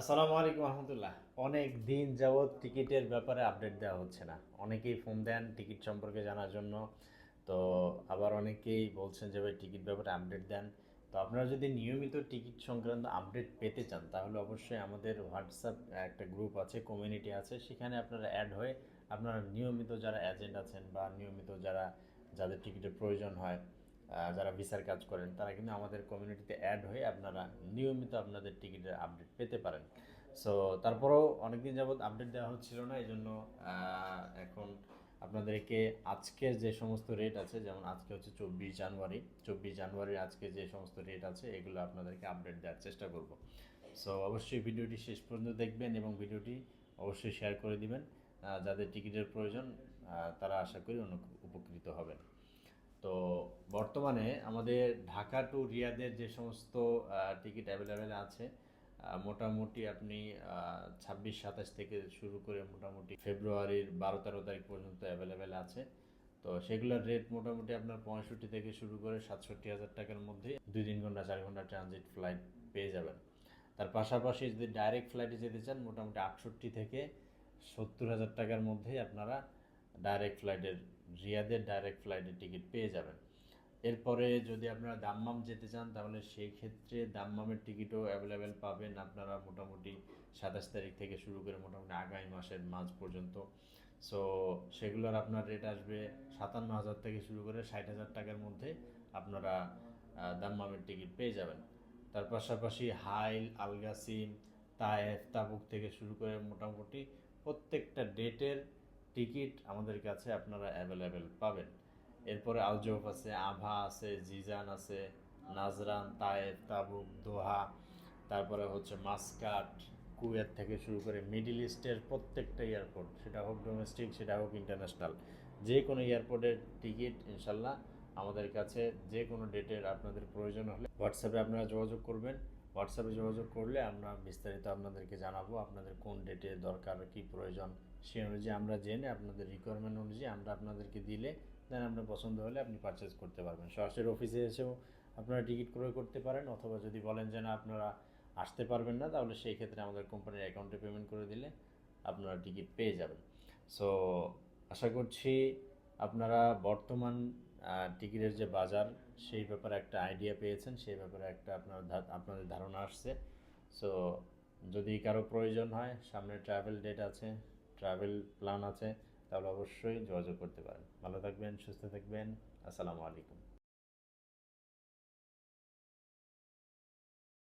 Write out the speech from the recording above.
আসসালামু আলাইকুম রহমতুল্লাহ অনেক দিন যাবৎ টিকিটের ব্যাপারে আপডেট দেওয়া হচ্ছে না। অনেকেই ফোন দেন টিকিট সম্পর্কে জানার জন্য। তো আবার অনেকেই বলছেন যে, ভাই, টিকিট ব্যাপারে আপডেট দেন। তো আপনারা যদি নিয়মিত টিকিট সংক্রান্ত আপডেট পেতে চান, তাহলে অবশ্যই আমাদের হোয়াটসঅ্যাপ একটা গ্রুপ আছে কমিউনিটি আছে। সেখানে আপনারা অ্যাড হয়ে আপনারা নিয়মিত যারা এজেন্ট আছেন বা নিয়মিত যারা, যাদের টিকিটের প্রয়োজন হয় যারা ভিসার কাজ করেন, তারা কিন্তু আমাদের কমিউনিটিতে অ্যাড হয়ে আপনারা নিয়মিত আপনাদের টিকিটের আপডেট পেতে পারেন। সো তারপরেও অনেকদিন যাবৎ আপডেট দেওয়া হচ্ছিল না এই জন্য এখন আপনাদেরকে আজকের যে সমস্ত রেট আছে, যেমন আজকে হচ্ছে চব্বিশ জানুয়ারি, চব্বিশ জানুয়ারির আজকে যে সমস্ত রেট আছে, এগুলো আপনাদেরকে আপডেট দেওয়ার চেষ্টা করব। সো অবশ্যই ভিডিওটি শেষ পর্যন্ত দেখবেন এবং ভিডিওটি অবশ্যই শেয়ার করে দিবেন যাদের টিকিটের প্রয়োজন তারা আশা করি উপকৃত হবেন। তো বর্তমানে আমাদের ঢাকা টু রিয়াদের যে সমস্ত টিকিট অ্যাভেলেবেল আছে মোটামুটি আপনি ছাব্বিশ, সাতাশ থেকে শুরু করে মোটামুটি ফেব্রুয়ারির বারো, তেরো তারিখ পর্যন্ত অ্যাভেলেবেল আছে। তো সেগুলোর রেট মোটামুটি আপনার পঁয়ষট্টি থেকে শুরু করে সাতষট্টি হাজার টাকার মধ্যে দুই, তিন ঘণ্টা, চার ঘণ্টা ট্রানজিট ফ্লাইট পেয়ে যাবেন। তার পাশাপাশি যদি ডাইরেক্ট ফ্লাইটে যেতে চান, মোটামুটি আটষট্টি থেকে সত্তর হাজার টাকার মধ্যেই আপনারা ডাইরেক্ট ফ্লাইটের রিয়াদের ডাইরেক্ট ফ্লাইটের টিকিট পেয়ে যাবেন। এরপরে যদি আপনারা দাম্মাম যেতে চান, তাহলে সেই ক্ষেত্রে দাম্মামের টিকিটও অ্যাভেলেবেল পাবেন আপনারা মোটামুটি সাতাশ তারিখ থেকে শুরু করে মোটামুটি আগামী মাসের মাঝ পর্যন্ত। সো সেগুলোর আপনার রেট আসবে সাতান্ন হাজার থেকে শুরু করে ষাট হাজার টাকার মধ্যে আপনারা দাম্মামের টিকিট পেয়ে যাবেন। তার পাশাপাশি হাইল, আলগাসিম, তায়েফ, তাবুক থেকে শুরু করে মোটামুটি প্রত্যেকটা ডেটের টিকিট আমাদের কাছে আপনারা অ্যাভেলেবেল পাবেন। এরপরে আলজোফ আছে, আভা আছে, জিজান আছে, নাজরান, তায়েফ, তাবুক, দোহা, তারপরে হচ্ছে মাসকাট, কুয়েত থেকে শুরু করে মিডিল ইস্টের প্রত্যেকটা এয়ারপোর্ট, সেটা হোক ডোমেস্টিক সেটা হোক ইন্টারন্যাশনাল যে কোনো এয়ারপোর্টের টিকিট ইনশাল্লাহ আমাদের কাছে যে কোনো ডেটের আপনাদের প্রয়োজন হলে হোয়াটসঅ্যাপে আপনারা যোগাযোগ করবেন। হোয়াটসঅ্যাপে যোগাযোগ করলে আমরা বিস্তারিত আপনাদেরকে জানাব আপনাদের কোন ডেটে দরকার, কি প্রয়োজন সেই অনুযায়ী আমরা জেনে আপনাদের রিকোয়ারমেন্ট অনুযায়ী আমরা আপনাদেরকে দিলে দেন আপনার পছন্দ হলে আপনি পারচেস করতে পারবেন। সরাসরি অফিসে এসেও আপনারা টিকিট ক্রয় করতে পারেন অথবা যদি বলেন যে না, আপনারা আসতে পারবেন না, তাহলে সেই ক্ষেত্রে আমাদের কোম্পানির অ্যাকাউন্টে পেমেন্ট করে দিলে আপনারা টিকিট পেয়ে যাবেন। সো আশা করছি আপনারা বর্তমান টিকিটের যে বাজার, সেই ব্যাপারে একটা আইডিয়া পেয়েছেন, সেই ব্যাপারে একটা আপনার আপনাদের ধারণা আসছে। সো যদি কারও প্রয়োজন হয়, সামনে ট্রাভেল ডেট আছে ট্রাভেল প্ল্যান আছে তাহলে অবশ্যই যোগাযোগ করতে পারেন। ভালো থাকবেন সুস্থ থাকবেন আসসালামু আলাইকুম।